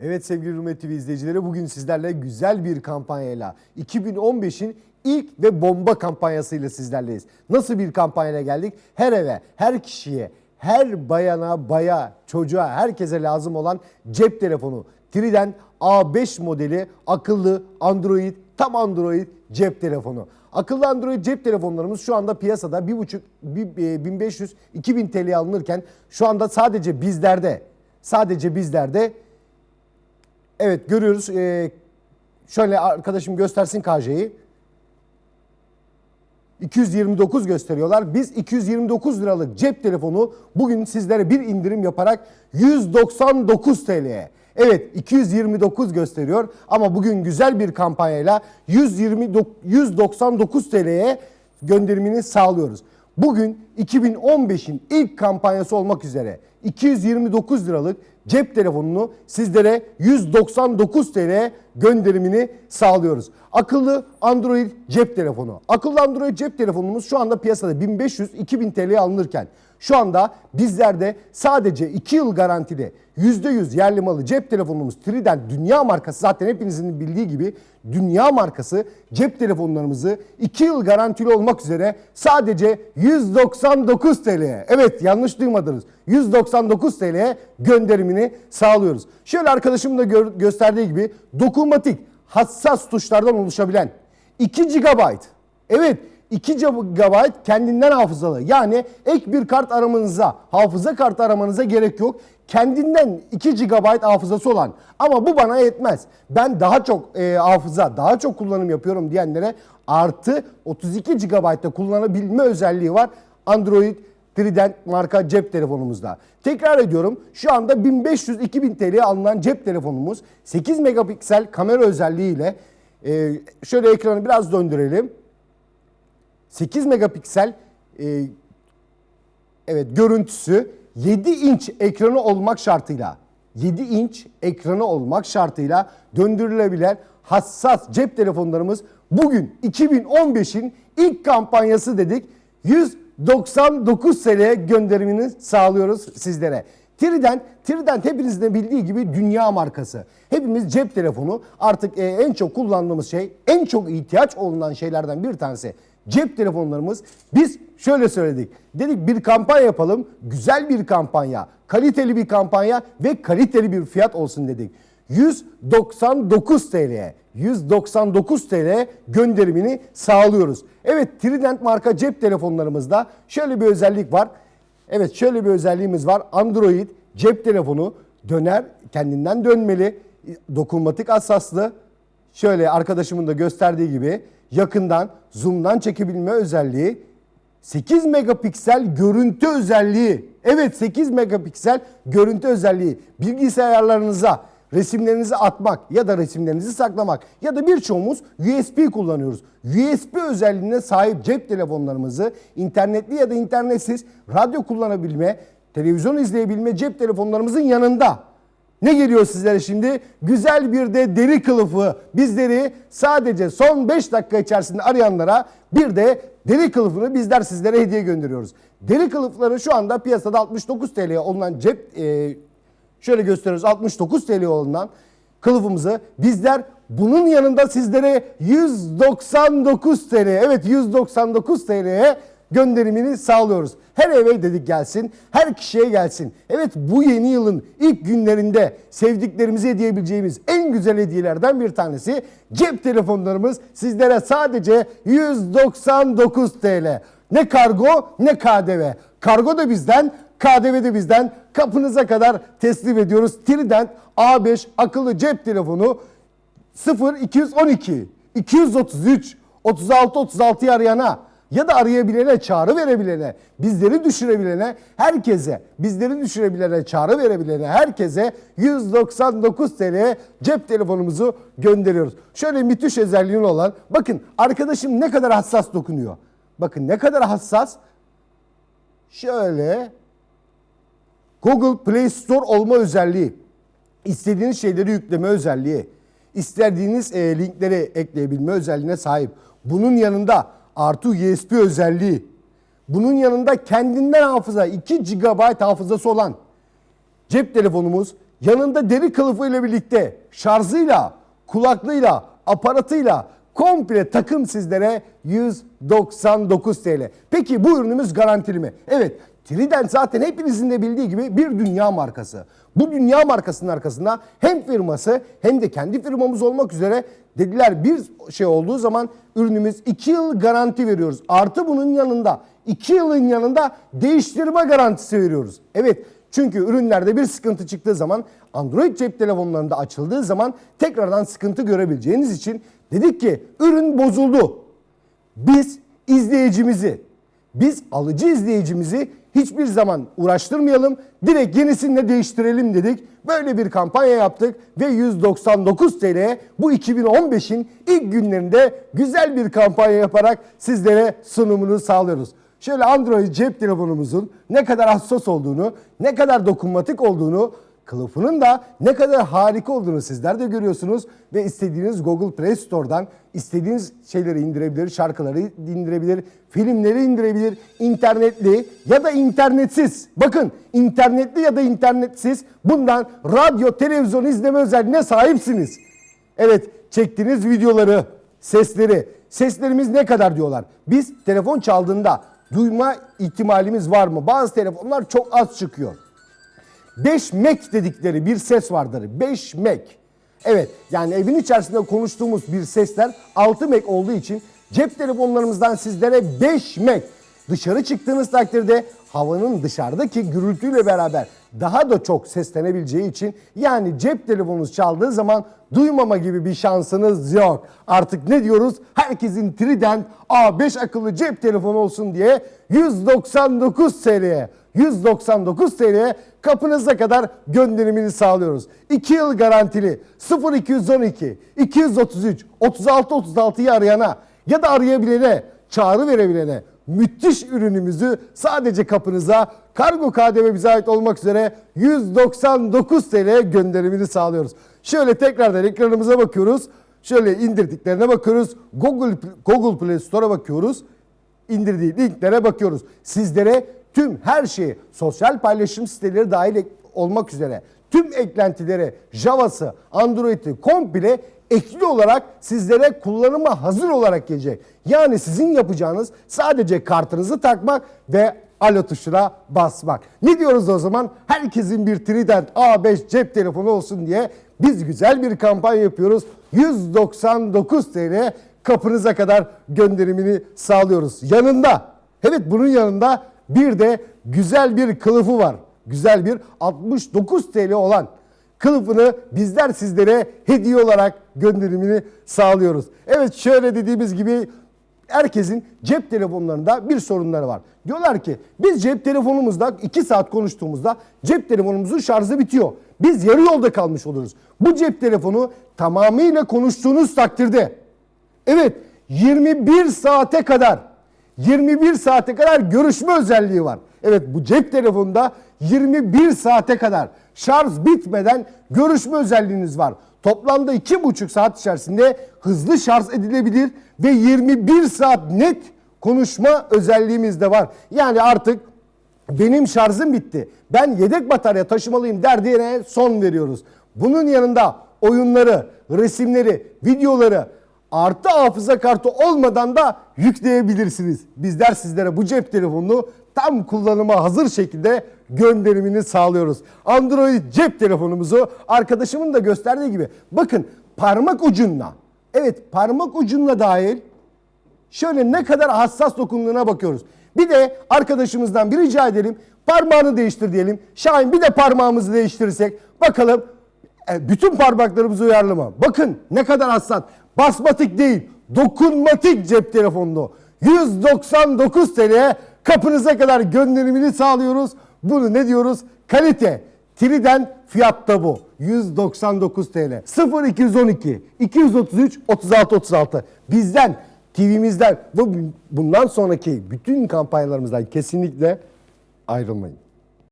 Evet sevgili Hürmet TV izleyicileri bugün sizlerle güzel bir kampanyayla 2015'in ilk ve bomba kampanyasıyla sizlerleyiz. Nasıl bir kampanyayla geldik? Her eve, her kişiye, her bayana, baya, çocuğa, herkese lazım olan cep telefonu. Trident A5 modeli akıllı Android, tam Android cep telefonu. Akıllı Android cep telefonlarımız şu anda piyasada 1.5 1500 2000 TL alınırken şu anda sadece bizlerde sadece bizlerde Evet görüyoruz. Ee, şöyle arkadaşım göstersin KJ'yi. 229 gösteriyorlar. Biz 229 liralık cep telefonu bugün sizlere bir indirim yaparak 199 TL'ye. Evet 229 gösteriyor ama bugün güzel bir kampanyayla 120 199 TL'ye gönderimini sağlıyoruz. Bugün 2015'in ilk kampanyası olmak üzere 229 liralık cep telefonunu sizlere 199 TL gönderimini sağlıyoruz. Akıllı Android cep telefonu. Akıllı Android cep telefonumuz şu anda piyasada 1500-2000 TL alınırken şu anda bizlerde sadece 2 yıl garantili %100 yerli malı cep telefonumuz Trident dünya markası zaten hepinizin bildiği gibi dünya markası cep telefonlarımızı 2 yıl garantili olmak üzere sadece 199 TL'ye evet yanlış duymadınız 199 TL'ye gönderimini sağlıyoruz. Şöyle arkadaşım da gö- gösterdiği gibi dokunmatik hassas tuşlardan oluşabilen 2 GB evet 2 GB kendinden hafızalı. Yani ek bir kart aramanıza, hafıza kartı aramanıza gerek yok. Kendinden 2 GB hafızası olan ama bu bana yetmez. Ben daha çok e, hafıza, daha çok kullanım yapıyorum diyenlere artı 32 GB'da kullanabilme özelliği var. Android Trident marka cep telefonumuzda. Tekrar ediyorum şu anda 1500-2000 TL'ye alınan cep telefonumuz 8 megapiksel kamera özelliğiyle e, şöyle ekranı biraz döndürelim. 8 megapiksel e, evet görüntüsü 7 inç ekranı olmak şartıyla 7 inç ekranı olmak şartıyla döndürülebilen hassas cep telefonlarımız bugün 2015'in ilk kampanyası dedik. 199 TL'ye gönderimini sağlıyoruz sizlere. Trident, Trident hepinizin de bildiği gibi dünya markası. Hepimiz cep telefonu artık e, en çok kullandığımız şey, en çok ihtiyaç olunan şeylerden bir tanesi cep telefonlarımız. Biz şöyle söyledik. Dedik bir kampanya yapalım. Güzel bir kampanya, kaliteli bir kampanya ve kaliteli bir fiyat olsun dedik. 199 TL'ye 199 TL gönderimini sağlıyoruz. Evet Trident marka cep telefonlarımızda şöyle bir özellik var. Evet şöyle bir özelliğimiz var. Android cep telefonu döner kendinden dönmeli. Dokunmatik hassaslı. Şöyle arkadaşımın da gösterdiği gibi yakından zoom'dan çekebilme özelliği 8 megapiksel görüntü özelliği. Evet 8 megapiksel görüntü özelliği. Bilgisayarlarınıza resimlerinizi atmak ya da resimlerinizi saklamak ya da birçoğumuz USB kullanıyoruz. USB özelliğine sahip cep telefonlarımızı internetli ya da internetsiz radyo kullanabilme, televizyon izleyebilme cep telefonlarımızın yanında ne geliyor sizlere şimdi? Güzel bir de deri kılıfı. Bizleri sadece son 5 dakika içerisinde arayanlara bir de deri kılıfını bizler sizlere hediye gönderiyoruz. Deri kılıfları şu anda piyasada 69 TL olunan cep e, şöyle gösteriyoruz 69 TL olunan kılıfımızı bizler bunun yanında sizlere 199 TL evet 199 TL'ye gönderimini sağlıyoruz. Her eve dedik gelsin, her kişiye gelsin. Evet bu yeni yılın ilk günlerinde sevdiklerimize hediye edebileceğimiz en güzel hediyelerden bir tanesi cep telefonlarımız sizlere sadece 199 TL. Ne kargo ne KDV. Kargo da bizden, KDV de bizden kapınıza kadar teslim ediyoruz. Trident A5 akıllı cep telefonu 0 212 233 36 36'yı arayana ya da arayabilene, çağrı verebilene, bizleri düşürebilene, herkese, bizleri düşürebilene, çağrı verebilene, herkese 199 TL'ye cep telefonumuzu gönderiyoruz. Şöyle müthiş özelliğin olan, bakın arkadaşım ne kadar hassas dokunuyor. Bakın ne kadar hassas. Şöyle Google Play Store olma özelliği, istediğiniz şeyleri yükleme özelliği, istediğiniz e, linkleri ekleyebilme özelliğine sahip. Bunun yanında artı USB özelliği, bunun yanında kendinden hafıza 2 GB hafızası olan cep telefonumuz yanında deri kılıfı ile birlikte şarjıyla, kulaklığıyla, aparatıyla komple takım sizlere 199 TL. Peki bu ürünümüz garantili mi? Evet. Trident zaten hepinizin de bildiği gibi bir dünya markası. Bu dünya markasının arkasında hem firması hem de kendi firmamız olmak üzere dediler bir şey olduğu zaman ürünümüz 2 yıl garanti veriyoruz. Artı bunun yanında 2 yılın yanında değiştirme garantisi veriyoruz. Evet çünkü ürünlerde bir sıkıntı çıktığı zaman Android cep telefonlarında açıldığı zaman tekrardan sıkıntı görebileceğiniz için dedik ki ürün bozuldu. Biz izleyicimizi, biz alıcı izleyicimizi hiçbir zaman uğraştırmayalım. Direkt yenisini değiştirelim dedik. Böyle bir kampanya yaptık ve 199 TL'ye bu 2015'in ilk günlerinde güzel bir kampanya yaparak sizlere sunumunu sağlıyoruz. Şöyle Android cep telefonumuzun ne kadar hassas olduğunu, ne kadar dokunmatik olduğunu, kılıfının da ne kadar harika olduğunu sizler de görüyorsunuz. Ve istediğiniz Google Play Store'dan istediğiniz şeyleri indirebilir, şarkıları indirebilir, filmleri indirebilir, internetli ya da internetsiz. Bakın internetli ya da internetsiz bundan radyo, televizyon izleme özelliğine sahipsiniz. Evet çektiğiniz videoları, sesleri, seslerimiz ne kadar diyorlar. Biz telefon çaldığında duyma ihtimalimiz var mı? Bazı telefonlar çok az çıkıyor. 5 mek dedikleri bir ses vardır. 5 mek. Evet yani evin içerisinde konuştuğumuz bir sesler 6 mek olduğu için cep telefonlarımızdan sizlere 5 mek. Dışarı çıktığınız takdirde havanın dışarıdaki gürültüyle beraber daha da çok seslenebileceği için yani cep telefonunuz çaldığı zaman duymama gibi bir şansınız yok. Artık ne diyoruz? Herkesin Trident A5 akıllı cep telefonu olsun diye 199 TL'ye 199 TL'ye kapınıza kadar gönderimini sağlıyoruz. 2 yıl garantili 0212 233 36 36'yı arayana ya da arayabilene çağrı verebilene müthiş ürünümüzü sadece kapınıza kargo KDV bize ait olmak üzere 199 TL gönderimini sağlıyoruz. Şöyle tekrardan ekranımıza bakıyoruz. Şöyle indirdiklerine bakıyoruz. Google Google Play Store'a bakıyoruz. İndirdiği linklere bakıyoruz. Sizlere tüm her şeyi sosyal paylaşım siteleri dahil olmak üzere tüm eklentileri Java'sı, Android'i komple ekli olarak sizlere kullanıma hazır olarak gelecek. Yani sizin yapacağınız sadece kartınızı takmak ve alo tuşuna basmak. Ne diyoruz o zaman? Herkesin bir Trident A5 cep telefonu olsun diye biz güzel bir kampanya yapıyoruz. 199 TL kapınıza kadar gönderimini sağlıyoruz. Yanında, evet bunun yanında bir de güzel bir kılıfı var. Güzel bir 69 TL olan kılıfını bizler sizlere hediye olarak gönderimini sağlıyoruz. Evet şöyle dediğimiz gibi herkesin cep telefonlarında bir sorunları var. Diyorlar ki biz cep telefonumuzda 2 saat konuştuğumuzda cep telefonumuzun şarjı bitiyor. Biz yarı yolda kalmış oluruz. Bu cep telefonu tamamıyla konuştuğunuz takdirde evet 21 saate kadar 21 saate kadar görüşme özelliği var. Evet bu cep telefonunda 21 saate kadar şarj bitmeden görüşme özelliğiniz var. Toplamda 2,5 saat içerisinde hızlı şarj edilebilir ve 21 saat net konuşma özelliğimiz de var. Yani artık benim şarjım bitti. Ben yedek batarya taşımalıyım derdiğine son veriyoruz. Bunun yanında oyunları, resimleri, videoları artı hafıza kartı olmadan da yükleyebilirsiniz. Bizler sizlere bu cep telefonunu tam kullanıma hazır şekilde gönderimini sağlıyoruz. Android cep telefonumuzu arkadaşımın da gösterdiği gibi bakın parmak ucunla evet parmak ucunla dahil şöyle ne kadar hassas dokunduğuna bakıyoruz. Bir de arkadaşımızdan bir rica edelim. Parmağını değiştir diyelim. Şahin bir de parmağımızı değiştirirsek bakalım e, bütün parmaklarımız uyarlı mı? Bakın ne kadar hassas. Basmatik değil, dokunmatik cep telefonlu. 199 TL'ye kapınıza kadar gönderimini sağlıyoruz. Bunu ne diyoruz? Kalite. Trident fiyatta bu. 199 TL. 0212 233 36 36. Bizden, TV'mizden ve bundan sonraki bütün kampanyalarımızdan kesinlikle ayrılmayın.